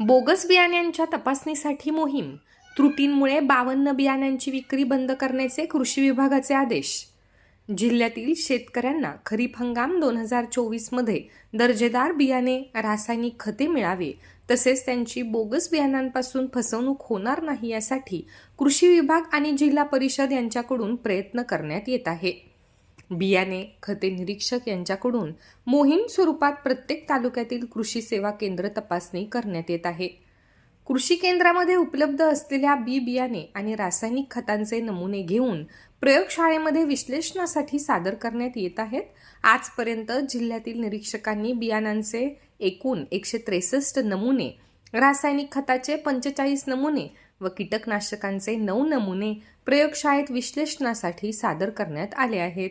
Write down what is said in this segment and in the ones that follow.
Bogus बियाण्यांच्या तपासणीसाठी मोहीम. त्रुटींमुळे बावन्न बियाण्यांची विक्री बंद करण्याचे कृषी विभागाचे आदेश. जिल्ह्यातील शेतकऱ्यांना खरीप हंगाम दोन हजार चोवीसमध्ये दर्जेदार बियाणे रासायनिक खते मिळावे तसेच त्यांची बोगस बियाणांपासून फसवणूक होणार नाही यासाठी कृषी विभाग आणि जिल्हा परिषद यांच्याकडून प्रयत्न करण्यात येत आहे. बियाणे खते निरीक्षक यांच्याकडून मोहीम स्वरूपात प्रत्येक तालुक्यातील कृषी सेवा केंद्र तपासणी करण्यात येत आहे. कृषी केंद्रामध्ये उपलब्ध असलेल्या बी बियाणे आणि रासायनिक खतांचे नमुने घेऊन प्रयोगशाळेमध्ये विश्लेषणासाठी सादर करण्यात येत आहेत. आजपर्यंत जिल्ह्यातील निरीक्षकांनी बियाणांचे एकूण एकशे त्रेसष्ट नमुने रासायनिक खताचे पंचेचाळीस नमुने व कीटकनाशकांचे नऊ नमुने प्रयोगशाळेत विश्लेषणासाठी सादर करण्यात आले आहेत.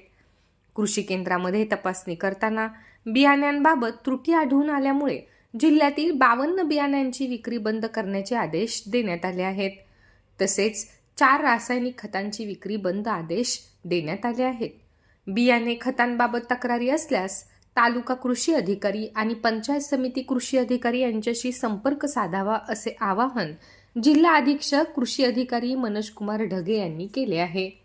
कृषी केंद्रामध्ये तपासणी करताना बियाण्यांबाबत त्रुटी आढळून आल्यामुळे जिल्ह्यातील बावन्न बियाण्यांची विक्री बंद करण्याचे आदेश देण्यात आले आहेत. तसेच चार रासायनिक खतांची विक्री बंद आदेश देण्यात आले आहेत. बियाणे खतांबाबत तक्रारी असल्यास तालुका कृषी अधिकारी आणि पंचायत समिती कृषी अधिकारी यांच्याशी संपर्क साधावा असे आवाहन जिल्हा अधीक्षक कृषी अधिकारी मनोज कुमार ढगे यांनी केले आहे.